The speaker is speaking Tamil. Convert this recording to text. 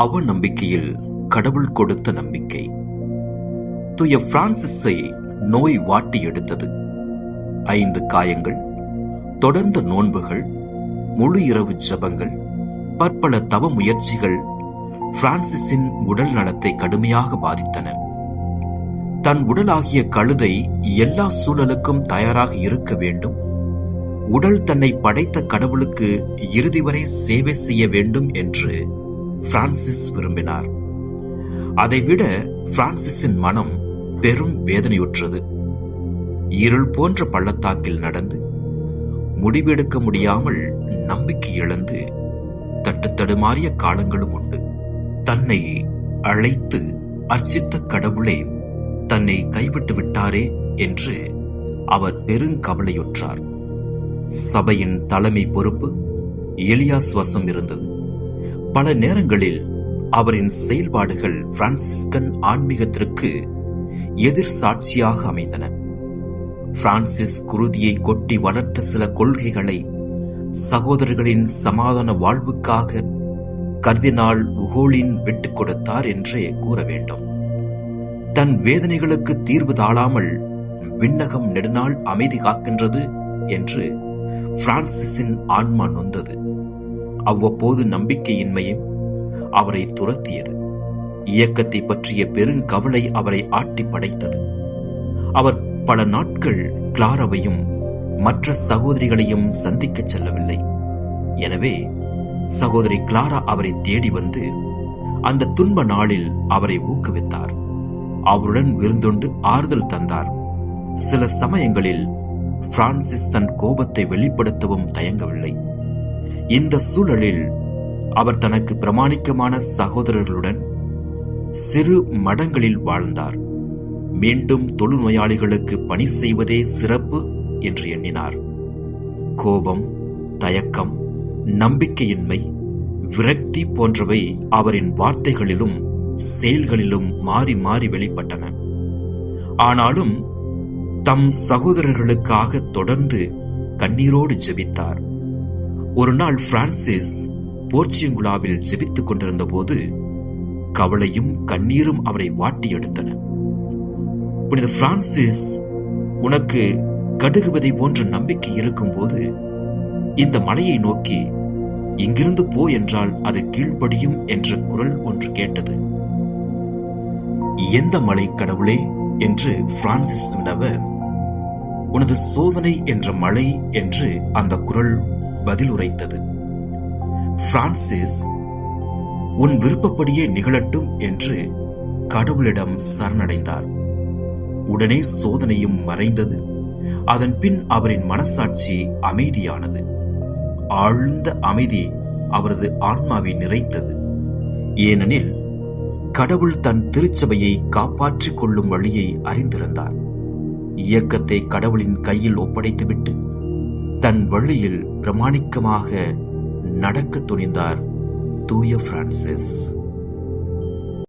அவ நம்பிக்கையில் கடவுள் கொடுத்த நம்பிக்கை. துய பிரான்சிஸை நோய் வாட்டி எடுத்தது. ஐந்து காயங்கள் தொடர்ந்த நோன்புகள் முழு இரவு ஜபங்கள் பற்பல தவ முயற்சிகள் பிரான்சிஸின் உடல் நலத்தை கடுமையாக பாதித்தன. தன் உடலாகிய கழுதை எல்லா சூழலுக்கும் தயாராக இருக்க வேண்டும். உடல் தன்னை படைத்த கடவுளுக்கு இறுதி வரை சேவை செய்ய வேண்டும் என்று பிரான்சிஸ் விரும்பினார். அதைவிட பிரான்சிஸின் மனம் பெரும் வேதனையுற்றது. இருள் போன்ற பள்ளத்தாக்கில் நடந்து முடிவெடுக்க முடியாமல் நம்பிக்கை இழந்து தட்டுத்தடுமாறிய காலங்களும் உண்டு. தன்னை அழைத்து அர்ச்சித்த கடவுளே தன்னை கைவிட்டு விட்டாரே என்று அவர் பெருங்கவலையுற்றார் சபையின் தலைமை பொறுப்பு எலியாஸ் வசம் இருந்தது. பல நேரங்களில் அவரின் செயல்பாடுகள் பிரான்சிஸ்கன் ஆன்மீகத்திற்கு எதிர் சாட்சியாக அமைந்தன. பிரான்சிஸ் குருதியை கொட்டி வளர்த்த சில கொள்கைகளை சகோதரர்களின் சமாதான வாழ்வுக்காக கர்தினால் உகோலின் விட்டுக் கொடுத்தார் என்றே கூற வேண்டும். தன் வேதனைகளுக்கு தீர்வு தாழாமல் விண்ணகம் நெடுநாள் அமைதி காக்கின்றது என்று பிரான்சிஸின் ஆன்மா நொந்தது. அவ்வப்போது நம்பிக்கையின்மையும் அவரை துரத்தியது. இயக்கத்தை பற்றிய பெருங்கவலை அவரை ஆட்டி படைத்தது. அவர் பல நாட்கள் கிளாராவையும் மற்ற சகோதரிகளையும் சந்திக்கச் செல்லவில்லை. எனவே சகோதரி கிளாரா அவரை தேடி வந்து அந்த துன்ப நாளில் அவரை ஊக்குவித்தார். அவருடன் விருந்துண்டு ஆறுதல் தந்தார். சில சமயங்களில் பிரான்சிஸ் தன் கோபத்தை வெளிப்படுத்தவும் தயங்கவில்லை. இந்த சூழலில் அவர் தனக்கு பிரமாணிக்கமான சகோதரர்களுடன் சிறு மடங்களில் வாழ்ந்தார். மீண்டும் தொழுநோயாளிகளுக்கு பணி செய்வதே சிறப்பு என்று எண்ணினார். கோபம் தயக்கம் நம்பிக்கையின்மை விரக்தி போன்றவை அவரின் வார்த்தைகளிலும் செயல்களிலும் மாறி மாறி வெளிப்பட்டன. ஆனாலும் தம் சகோதரர்களுக்காக தொடர்ந்து கண்ணீரோடு ஜெபித்தார். ஒரு நாள் பிரான்சிஸ் போர்ச்சியங்குலாவில் ஜெபித்துக் கொண்டிருந்த போது கவலையும் கண்ணீரும் அவரை வாட்டி எடுத்தன. புனித பிரான்சிஸ் உனக்கு கடுகுவதை போன்ற நம்பிக்கை இருக்கும்போது இந்த மலையை நோக்கி இங்கிருந்து போ என்றால் அது கீழ்ப்படியும் என்ற குரல் ஒன்று கேட்டது. எந்த மலை கடவுளே என்று பிரான்சிஸ் வினவ உனது சோதனை என்ற மலை என்று அந்த குரல் பதில் உரைத்தது. பிரான்சிஸ் உன் விருப்பப்படியே நிகழட்டும் என்று கடவுளிடம் சரணடைந்தார். உடனே சோதனையும் மறைந்தது. அதன் பின் அவரின் மனசாட்சி அமைதியானது. ஆழ்ந்த அமைதி அவரது ஆன்மாவை நிறைத்தது. ஏனெனில் கடவுள் தன் திருச்சபையை காப்பாற்றிக் கொள்ளும் வழியை அறிந்திருந்தார். இயக்கத்தை கடவுளின் கையில் ஒப்படைத்துவிட்டு தன் வழியில் பிரமாணிக்கமாக நடக்க துணிந்தார் தூய பிரான்சிஸ்.